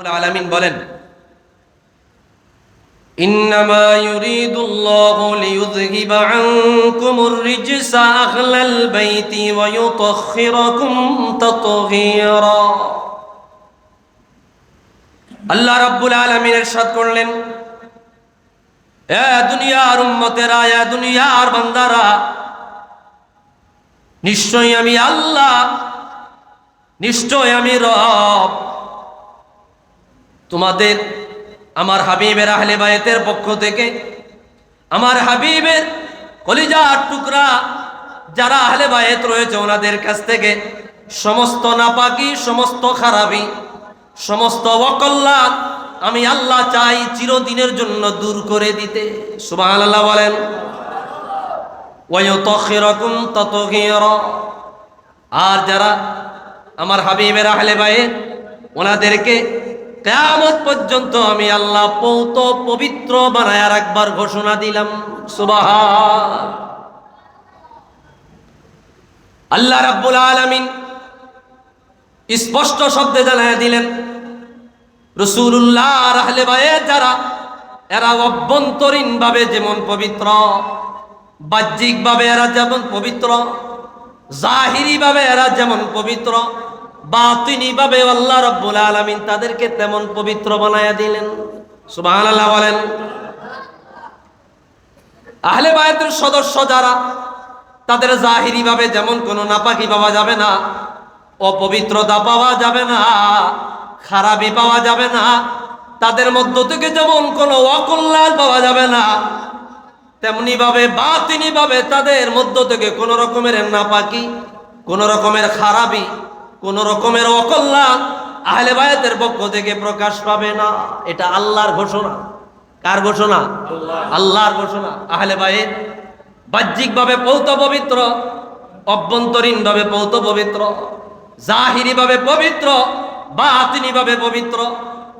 আলামিন বলেন إنما يريد الله ليذهب عنكم الرجس أهل البيت ويطهركم تطهيرا আল্লাহ রাব্বুল আলামিন ইরশাদ করলেন এ দুনিয়ার উম্মতেরা এ দুনিয়ার বান্দারা নিশ্চয়ই আমি আল্লাহ নিশ্চয় আমি রব তোমাদের, আমার হাবিবের আহলে বায়েতের পক্ষ থেকে, আমার হাবিবের কলিজার টুকরা যারা আহলে বায়েত রয়েছে ওনাদের কাছ থেকে সমস্ত নাপাকি, সমস্ত খারাপি, সমস্ত অকল্যাণ আমি আল্লাহ চাই চিরদিনের জন্য দূর করে দিতে। সুবহানাল্লাহ বলেন, ওয়ায়ুতাখিরাকুম তাতগীরা। আর যারা আমার হাবিবের আহলে বায়েত ওনাদেরকে কেয়ামত পর্যন্ত আমি আল্লাহ পৌত পবিত্র বানায় একবার ঘোষণা দিলাম। সুবাহ আল্লাহ রাব্বুল আলামিন স্পষ্ট শব্দে জানায় দিলেন রসুল্লাহ রাহলে বায়ে যারা, এরা অভ্যন্তরীণ ভাবে যেমন পবিত্র বাহ্যিক ভাবে এরা যেমন পবিত্র জাহিরি ভাবে এরা যেমন পবিত্র বাতিনি ভাবে আল্লাহ রব্বুল আলামিন তাদেরকে তেমন পবিত্র বানায়া দিলেন। সুবহানাল্লাহ বলেন। আহলে বায়াতের সদস্য যারা, তাদের জাহিরি ভাবে যেমন কোনো নাপাকি পাওয়া যাবে না, অপবিত্রতা পাওয়া যাবে না খারাপি পাওয়া যাবে না, তাদের মধ্য থেকে যেমন কোনো অকল্যাণ পাওয়া যাবে না তেমনি ভাবে বাতিনি ভাবে তাদের মধ্য থেকে কোনো রকমের নাপাকি, কোনো রকমের খারাপি কোন রকমের অকল্যাণ আহলে বায়াতের পক্ষ থেকে প্রকাশ পাবে না। এটা আল্লাহর ঘোষণা। কার ঘোষণা? আল্লাহর ঘোষণা। আহলে বায়েত বাহ্যিক ভাবে পৌত পবিত্র অভ্যন্তরীণ ভাবে পৌত পবিত্র জাহিরি ভাবে পবিত্র বাতিনি ভাবে পবিত্র।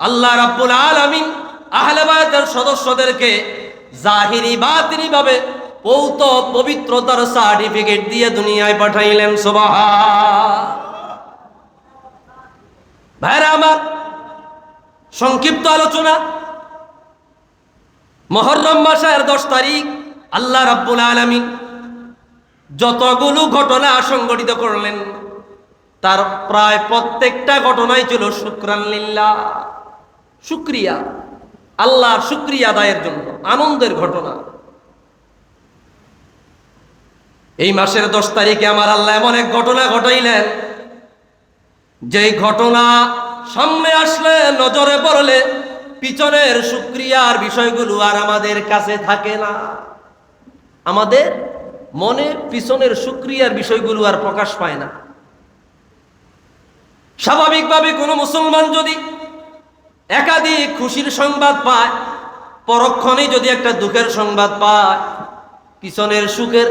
আল্লাহ রাব্বুল আলামিন আহলে বায়াতের সদস্যদেরকে জাহিরি বাতিনি ভাবে পৌত পবিত্রতার সার্টিফিকেট দিয়ে দুনিয়ায় পাঠাইলেন। সুবহান। ভাইরা আমার, সংক্ষিপ্ত আলোচনা। মহরম মাসের দশ তারিখ, আল্লাহ রাব্বুল আলমী যতগুলো ঘটনা সংগঠিত করলেন, তার প্রায় প্রত্যেকটা ঘটনাই ছিল শুক্রান্লিল্লা শুক্রিয়া, আল্লাহর শুক্রিয়া আদায়ের জন্য, আনন্দের ঘটনা। এই মাসের দশ তারিখে আমার আল্লাহ এমন এক ঘটনা ঘটাইলেন যেই ঘটনা সামনে আসলে নজরে পড়লে পিছনের সুক্রিয়ার বিষয়গুলো আর আমাদের কাছে থাকে না। আমাদের মনে পিছনের সুক্রিয়ার বিষয়গুলো আর প্রকাশ পায় না। স্বাভাবিকভাবে কোনো মুসলমান যদি একাধিক খুশির সংবাদ পায়, পরক্ষণেই যদি একটা দুঃখের সংবাদ পায়, পিছনের সুখের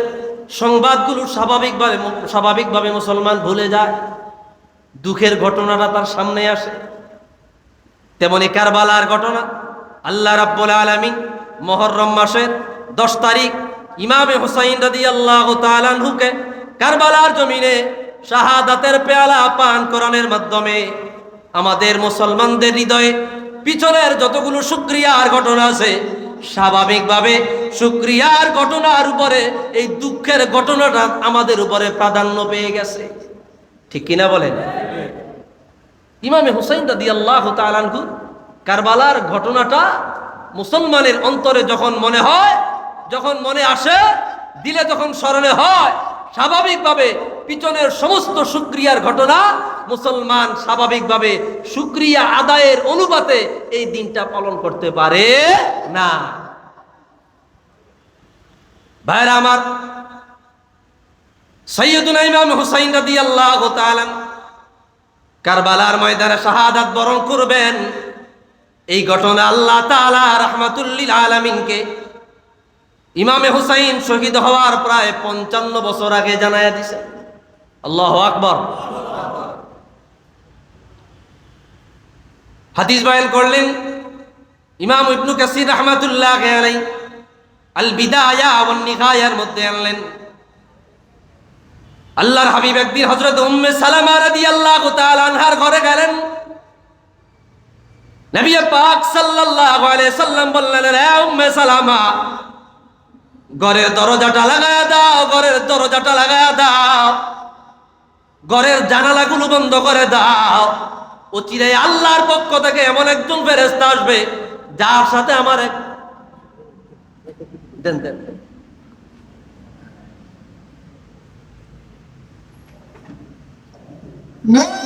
সংবাদগুলো স্বাভাবিকভাবে স্বাভাবিকভাবে মুসলমান ভুলে যায়। দুঃখের ঘটনাটা তার সামনে আসে। তেমনি কারবালার ঘটনা, আল্লাহ রাব্বুল আলমী মহরম মাসের দশ তারিখ ইমামে হুসাইন রাদি আল্লাহ তালানহুকে কারবালার জমিনে শাহাদাতের পেয়ালা পান করানোর মাধ্যমে আমাদের মুসলমানদের হৃদয়ে পিছনের যতগুলো শুক্রিয়ার ঘটনা আছে, স্বাভাবিকভাবে শুক্রিয়ার ঘটনার উপরে এই দুঃখের ঘটনাটা আমাদের উপরে প্রাধান্য পেয়ে গেছে। ঠিক কিনা বলেন? ইমামে হুসাইন দাদি আল্লাহ তালানহু কারবালার ঘটনাটা মুসলমানের অন্তরে যখন মনে হয়, যখন মনে আসে, দিলে যখন স্মরণে হয়, স্বাভাবিকভাবে পিছনের সমস্ত সুক্রিয়ার ঘটনা মুসলমান স্বাভাবিকভাবে সুক্রিয়া আদায়ের অনুপাতে এই দিনটা পালন করতে পারে না। ভাইরা আমার সৈয়দুল ইমাম হুসাইন রাদি আল্লাহ কারবালার ময়দানে শাহাদাত বরণ করবেন। এই ঘটনা আল্লাহ তালা রহমাতুল্লিল আলমিনকে ইমামে হুসাইন শহীদ হওয়ার প্রায় পঞ্চান্ন বছর আগে জানায় দিছে। আল্লাহ আকবর। হাদিস বয়ান করলেন, ইমাম ইবনু কাসির রহমাতুল্লাহ আলাই আল বিদায়া নিহায়ার মধ্যে আনলেন আল্লাহর হাবিব একদিন হজরত উম্মে সালামা রাদিয়াল্লাহু তাআলা আনহার ঘরে গেলেন। নবী পাক সাল্লাল্লাহু আলাইহি সাল্লাম বললেন রে উম্মে সালামা, ঘরের দরজাটা লাগায়া দাও, ঘরের দরজাটা লাগায়া দাও, ঘরের জানালাগুলো বন্ধ করে দাও। অচিরে আল্লাহর পক্ষ থেকে এমন একজন ফেরেস্তা আসবে, যার সাথে আমার এক দেন দেন। No!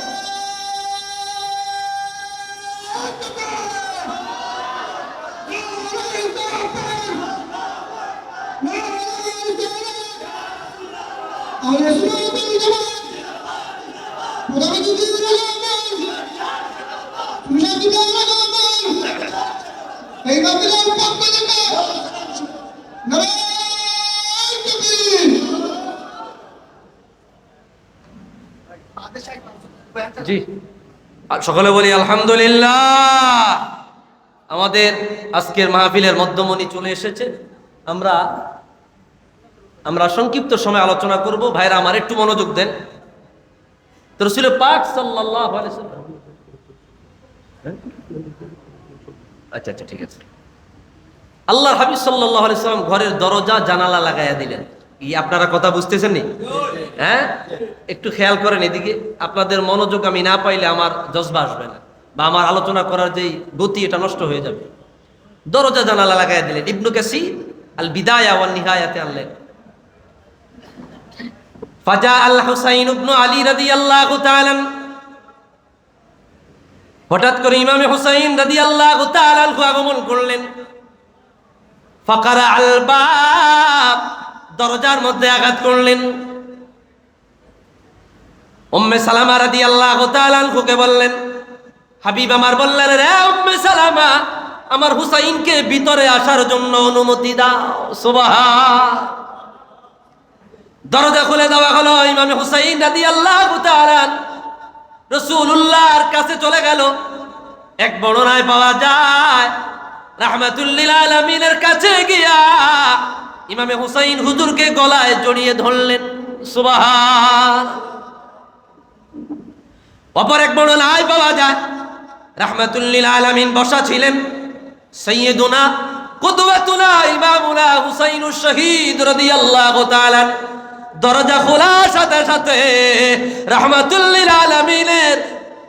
এই বাবিলার পক্ষ থেকে নারায়ণ তকবীর জি। সকলে বলি, আলহামদুলিল্লাহ। আমাদের আজকের মাহফিলের মধ্যমণি চলে এসেছে। আমরা আমরা সংক্ষিপ্ত সময় আলোচনা করব। ভাইরা আমার একটু মনোযোগ দেন। তো রসুল পাক হ্যাঁ? আচ্ছা আচ্ছা ঠিক আছে। আল্লাহর হাবিব আলাইহি সাল্লাম ঘরের দরজা জানালা লাগাইয়া দিলেন। কি আপনারা কথা বুঝতেছেন নি হ্যাঁ? একটু খেয়াল করেন এদিকে। আপনাদের মনোযোগ আমি না পাইলে আমার জজবা আসবে না বা আমার আলোচনা করার যেই গতি, এটা নষ্ট হয়ে যাবে। দরজা জানালা লাগাইয়া দিলেন। ইবনু কাসি আল বিদায়া ওয়ান নিহায়াতে আনলেন। ফাজা আল হুসাইন ইবনু আলী রাদিয়াল্লাহু তাআলা হঠাৎ করে ইমামে হুসাইন রাদিয়াল্লাহু তাআলা আগমন করলেন। ফাকারা আল বাব দরজার মধ্যে আঘাত করলেন। উম্মে সালামা রাদিয়াল্লাহু তাআলা আনহুকে বললেন, হাবিব আমার বললেন, রে উম্মে সালামা, আমার হুসাইনকে ভিতরে আসার জন্য অনুমতি দাও। সুবহান। দরজা খুলে দেওয়া হলো, ইমামে হুসাইন রাদিয়াল্লাহু তাআলা রসুল্লাহর কাছে চলে গেল। এক বর্ণনায় পাওয়া যায় রাহমাতুল্লিল আলমিনের কাছে গিয়া ইমামে হুসাইন হুজুরকে গলায় জড়িয়ে ধরলেন, সুবাহান। অপর এক বর্ণনায় পাওয়া যায় রাহমাতুল্লিল আলমিন বসা ছিলেন সৈয়দুনা কুদওয়াতুনা ইমামুনা হুসাইনুর শহীদ রাদিয়াল্লাহু তাআলা দরজা খোলার সাথে সাথে রহমাতুল্লিল আলমিনের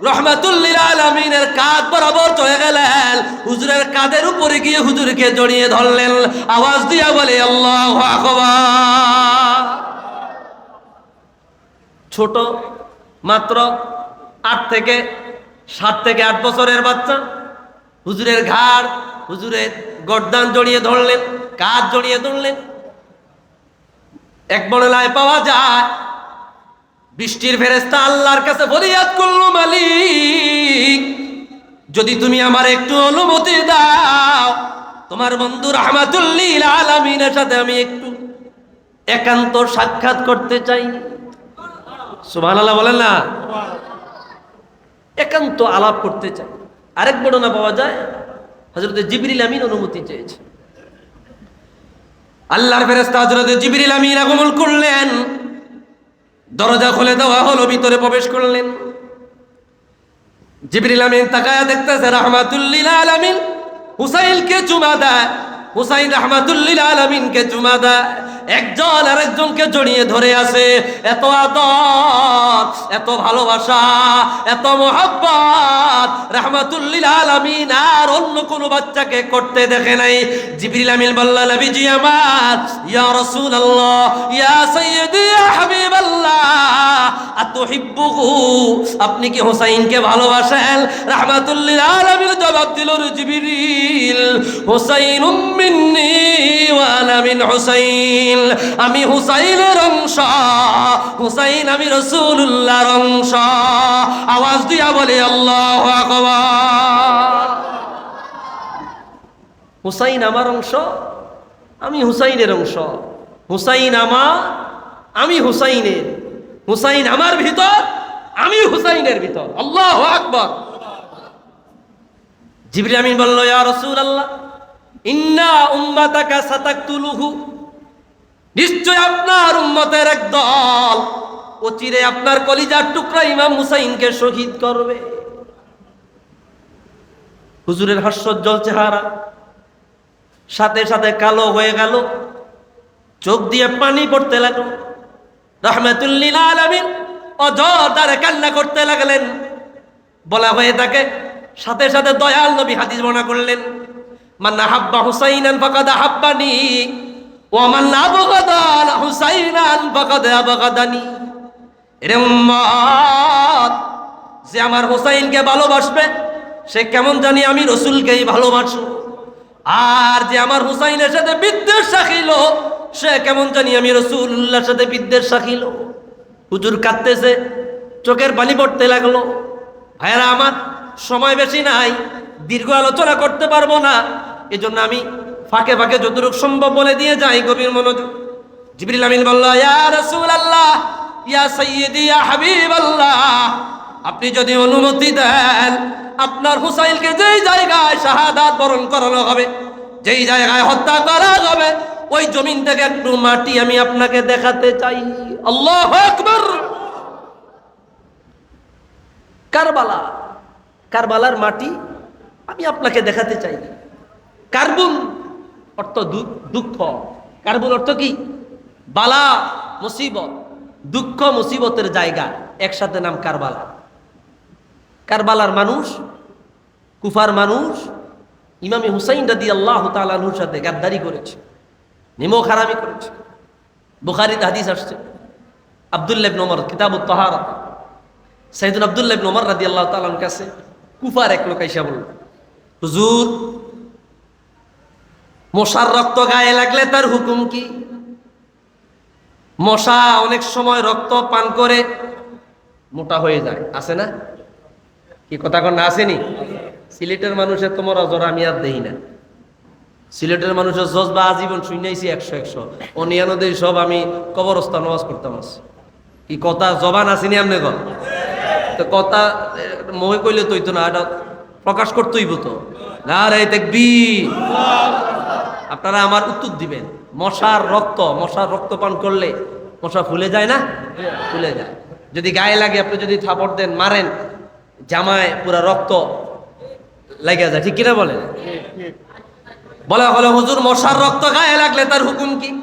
রহমাতুল্লিল আলমিনের কাঁধ বরাবর চলে গেলেন। হুজুরের কাঁধের উপরে গিয়ে হুজুরকে জড়িয়ে ধরলেন। আওয়াজ দিয়া বলে, আল্লাহ ছোট, মাত্র আট থেকে সাত থেকে আট বছরের বাচ্চা। হুজুরের ঘাড়, হুজুরের গর্দান জড়িয়ে ধরলেন, কাঁধ জড়িয়ে ধরলেন। এক বর্ণনায় পাওয়া যায়। বৃষ্টির ফেরেস্তা আল্লাহর কাছে ফরিয়াদ করল, মালিক, যদি তুমি আমার একটু অনুমতি দাও, তোমার বন্ধু রহমাতুল্লিল আলমিনের সাথে আমি একটু একান্ত সাক্ষাৎ করতে চাই। সুবহান আল্লাহ বলেন না? একান্ত আলাপ করতে চাই। আরেক বর্ণনা পাওয়া যায় হজরত জিবরিল আমিন অনুমতি চেয়েছে। আল্লাহর ফেরেস্তা হজরত জিবরিল আমিন আগমন করলেন। দরজা খুলে দেওয়া হলো, ভিতরে প্রবেশ করলেন। জিবরিল আমিন তাকায়া দেখতেছে, রহমাতুল্লিল আলামিন হুসাইলকে চুমা দেয়, হুসাইন রহমাতুল্লিল আলামিনকে চুমা দেয়। একজন আরেকজনকে জড়িয়ে ধরে আছে। এত আদর, এত ভালোবাসা, এত মোহাব্বত, রহমাতুল্লিল আলামিন আর অন্য কোন বাচ্চাকে করতে দেখে নাই। জিবরিল আমিন বলল, নবীজি আমার, ইয়া রাসূলুল্লাহ, ইয়া সাইয়্যিদি, ইয়া হাবিবাল্লাহ, আতুহিব্বুহু, আপনি কি হুসাইনকে ভালোবাসেন? রাহমাতুল্লিল আলামিন জবাব দিল জিবরিল, হুসাইনুম মিন্নি, ওয়া আনা মিন হুসাইন। আমি হুসাইনের অংশ, হুসাইন আমি রাসূলুল্লাহর অংশ। আওয়াজ দিয়া বলে, আল্লাহু হুসাইন আমার অংশ, আমি হুসাইনের অংশ। হুসাইন আমার, আমি হুসাইনের। হুসাইন আমার ভিতর, আমি হুসাইনের ভিতর। আল্লাহ আকবর। জিবরিল আমিন বলল, ইয়া রাসূলুল্লাহ, ইন্না উম্মাতাকা সাতাকতুলুহু। নিশ্চয় আপনার উম্মতের এক দল অচিরে আপনার কলিজার টুকরা ইমাম হুসাইনকে শহীদ করবে। হুজুরের হাস্যজ্জ্বল চেহারা, সাথে সাথে কালো হয়ে গেল, চোখ দিয়ে পানি পড়তে লাগল। রহমাতুল্লিল আলমিন অজদারে কান্না করতে লাগলেন। বলা হয়ে থাকে, সাথে সাথে দয়াল নবী হাদিস বর্ণনা করলেন, মান হাব্বা হুসাইনান ফাকাদ হাব্বানি ওয়া মান আবগাদা হুসাইনান ফাকাদ আবগাদানি এরে উম্মত যে আমার হোসাইনকে ভালোবাসবে, সে কেমন জানি আমি রসুলকেই ভালোবাসবো আর যে আমার হুসাইনের সাথে বিদ্বেষ রাখিল, সে কেমন জানি আমি রসুল্লাহর সাথে বিদ্বেষ রাখিল। হুজুর কাঁদতেছে, চোখের পানি পড়তে লাগল। ভাইয়ারা আমার, সময় বেশি নাই, দীর্ঘ আলোচনা করতে পারব না, এজন্য আমি ফাঁকে ফাঁকে যতটুকু সম্ভব বলে দিয়ে যাই গভীর মনোযোগ। জিবরিল আমিন বলল, ইয়া রাসূলুল্লাহ, ইয়া সাইয়্যিদি, ইয়া হাবিবাল্লাহ, আপনি যদি অনুমতি দেন, আপনার হুসাইনকে যেই জায়গায় শাহাদাত বরণ করানো হবে, যেই জায়গায় হত্যা করা হবে, ওই জমিন থেকে একটু মাটি আমি আপনাকে দেখাতে চাই। আল্লাহ আকবার! কারবালা, কারবালার মাটি আমি আপনাকে দেখাতে চাই। কার্বন অর্থ দুঃখ। কার্বন অর্থ কি? বালা, মুসিবত। দুঃখ, মুসিবতের জায়গা। একসাথে নাম কারবালা। কারবালার মানুষ, কুফার মানুষ, ইমামি হুসাইন রাদি আল্লাহ তালুর সাথে গাদ্দারি করেছে নিমো খারামি করেছে। বুখারিতে হাদিস আসছে, আবদুল্লাহ নোমর কিতাব তহার। সাইদুল আবদুল্লাহ নোমর রাদি আল্লাহ তালার কাছে কুফার এক লোক আইসা বলল, হুজুর মশার রক্ত গায়ে লাগলে তার হুকুম কি? মশা অনেক সময় রক্ত পান করে মোটা হয়ে যায়। আছে না? কি কথা কন আসেনি? সিলেটের মানুষের তোমার অজর আমি আর দেই না। সিলেটের মানুষের জজ বা আজীবন শুনাইছি একশো একশো। অনিয়ানদের সব আমি কবরস্থান নামাজ করতাম আছি। কি কথা? জবান আসেনি আপনি কন তো কথা মহে কইলে তৈ তো না, এটা প্রকাশ করতেইব তো। না রে দেখবি আপনারা আমার উত্তর দিবেন। মশার রক্ত মশার রক্ত পান করলে মশা ফুলে যায় না? ফুলে যায়। যদি গায়ে লাগে, আপনি যদি থাপড় দেন, মারেন, জামায় পুরা রক্ত লেগে যায়। ঠিক কিনা বলেন? বলা হলো, হুজুর, মশার রক্ত গায়ে লাগলে তার হুকুম কি?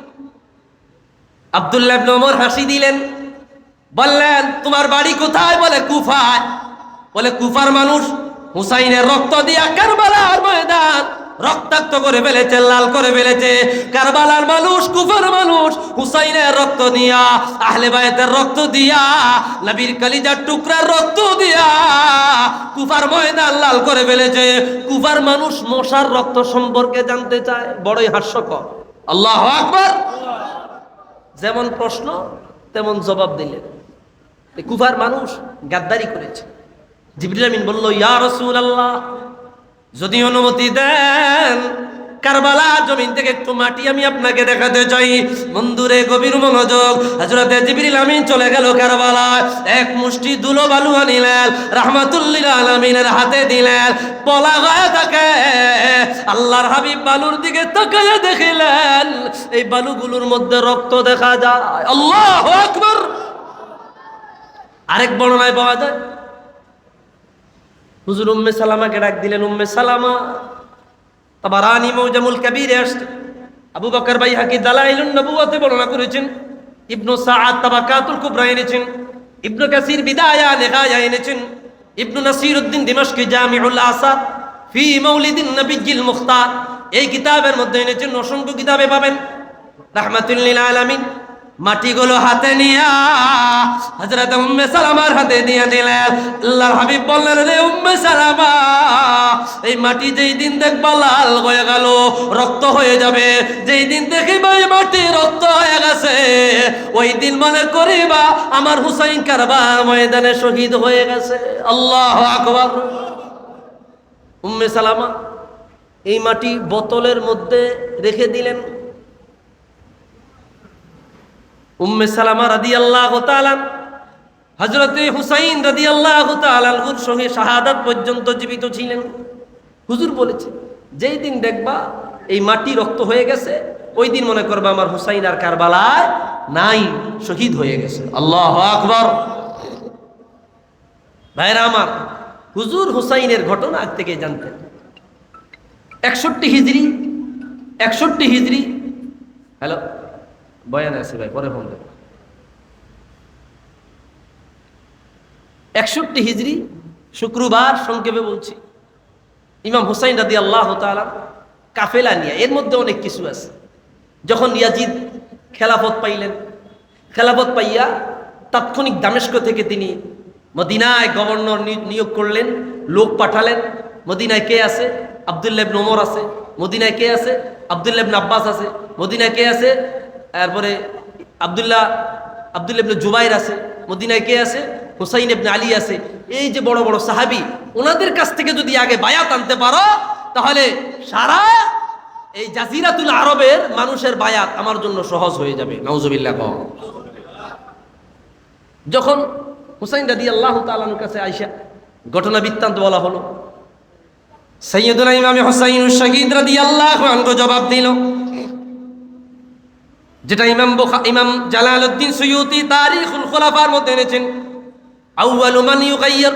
আবদুল্লাহ ইবনে ওমর হাসি দিলেন। বললেন, তোমার বাড়ি কোথায়? বলে, কুফায়। বলে, কুফার মানুষ হুসাইনের রক্ত দিয়া কারবালার ময়দান। রক্তাক্ত করে ফেলেছে, লাল করে ফেলেছে। কারবালার মানুষ, কুফার মানুষ, হুসাইনের রক্ত দিয়া, আহলে বায়তের রক্ত দিয়া, নবীর কালিজার টুকরার রক্ত দিয়া, কুফার ময়দান লাল করে ফেলেছে। কুফার মানুষ মশার রক্ত সম্পর্কে জানতে চায়, বড়ই হাস্যকর। আল্লাহ আকবার। যেমন প্রশ্ন, তেমন জবাব দিলেন কুফার মানুষ গাদ্দারি করেছে। জিবরিল আমিন বলল, ইয়া রসুল আল্লাহ যদি অনুমতি দেন, কারবালা জমিন থেকে একটু মাটি আমি আপনাকে দেখাতে চাই। বন্ধুরে, গভীর মনোযোগ। হজরতে জিবরিল আমিন চলে গেল কারবালা এক মুষ্টি দুলো বালু আনিলেন, রাহমাতুল্লিল আলমিনের হাতে দিলেন। পলা গায়ে থাকে আল্লাহর হাবিব বালুর দিকে তাকায় দেখিলেন। এই বালুগুলোর মধ্যে রক্ত দেখা যায়। আল্লাহ আকবার! আরেক বর্ণনায় পাওয়া যায় হুজুর উম্মে সালামাকে ডাক দিলেন, উম্মে সালামা, তাবারানি মৌজামুল কাবীরে আসছে। আবু বকর ভাই হাকি দালাইলুন নবুওয়াতে বর্ণনা করেছেন, ইবনু সাআদ তাবাকাতুল কুবরা এনেছেন, ইবনু কাসির বিদায়া নেহায়া এনেছেন, ইবনু নাসির উদ্দিন দিমাশকি জামিউল আসাদ ফি মৌলিদিন নবিয়্যিল মুখতার। এই কিতাবের মধ্যে এনেছেন, অসংখ্য কিতাবে পাবেন। রাহমাতুল্লিল আলামিন। মাটিগুলো হাতে নিয়া হযরত উম্মে সালামার হাতে দিয়ে দিলেন। আল্লাহর হাবিব বললেন রে উম্মে সালামা, এই মাটি যেই দিন দেখবা লাল হয়ে গেল, রক্ত হয়ে যাবে। যেই দিন দেখিবা এই মাটি রক্ত হয়ে গেছে, ওই দিন মনে করিবা আমার হুসাইন কারবার ময়দানে শহীদ হয়ে গেছে। আল্লাহ আকবার। উম্মে সালামা, এই মাটি বোতলের মধ্যে রেখে দিলেন। উম্মে সালামা রাদি আল্লাহ হজরতে হুসাইন রাদি আল্লাহ তালানহুর সঙ্গে শাহাদাত পর্যন্ত জীবিত ছিলেন। হুজুর বলেছে, যেই দিন দেখবা এই মাটি রক্ত হয়ে গেছে, ওই দিন মনে করবা আমার হুসাইন আর কারবালায় নাই, শহীদ হয়ে গেছে। আল্লাহ আকবর। ভাইরা আমার, হুজুর হুসাইনের ঘটনা আগ থেকে জানতেন। একষট্টি হিজড়ি একষট্টি হিজড়ি, হ্যালো বয়ান আছে ভাই, পরে ফোন দেবো। একষট্টি হিজড়ি শুক্রবার সংক্ষেপে বলছি। ইমাম হুসাইন রাদি আল্লাহ তালা কাফেলা নিয়ে, এর মধ্যে অনেক কিছু আছে। যখন ইয়াজিদ খেলাফত পাইলেন, খেলাফত পাইয়া তাৎক্ষণিক দামেস্ক থেকে তিনি মদিনায় গভর্নর নিয়োগ করলেন, লোক পাঠালেন, মদিনায় কে আছে? আবদুল্লাহ ইবনে ওমর আছে। মদিনায় কে আছে? আবদুল্লাহ আব্বাস আছে। মদিনায় কে আছে? তারপরে আবদুল্লাহ আবদুল্লাহ ইবনে জুবাইর আছে, মদিনায় কে আছে? হুসাইন ইবনে আলী আছে। এই যে বড় বড় সাহাবি, ওনাদের কাছ থেকে যদি আগে বায়াত আনতে পারো, তাহলে সারা এই জাজিরাতুল আরবের মানুষের বায়াত আমার জন্য সহজ হয়ে যাবে। নওজবিল্লাহ কম যখন হুসাইন রাদি আল্লাহ তালার কাছে আইসা ঘটনা বৃত্তান্ত বলা হলো সৈয়দুল ইমাম হুসাইন শহীদ রাদি আল্লাহ জবাব দিল যেটা ইমাম বুখা, ইমাম জালালউদ্দিন সুয়ুতি তারিখুল খুলাফার মধ্যে এনেছেন। আউয়ালু মান ইউগাইয়্যির,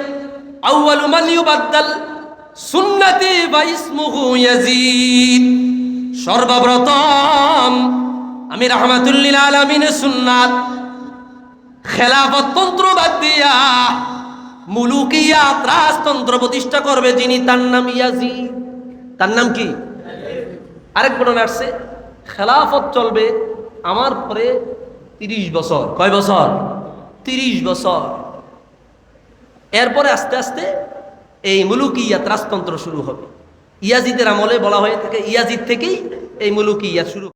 আউয়ালু মান ইউবাদদাল, সুন্নতি বা ইসমুহু ইয়াজিদ সর্বপ্রথম আমি রাহমাতুল্লিল আলামিনের সুন্নাত খেলাফত তন্ত্র বাদ দিয়া মুলুকিয়া ত্রাসতন্ত্র প্রতিষ্ঠা করবে যিনি তার নাম ইয়াজিদ তার নাম কি? আরেক বর্ণনা আসছে। খেলাফত চলবে আমার পরে তিরিশ বছর। কয় বছর? তিরিশ বছর। এরপরে আস্তে আস্তে এই মুলুকিয়া ত্রাসতন্ত্র শুরু হবে। ইয়াজিদের আমলে বলা হয়ে থাকে, ইয়াজিদ থেকেই এই মুলুকিয়া শুরু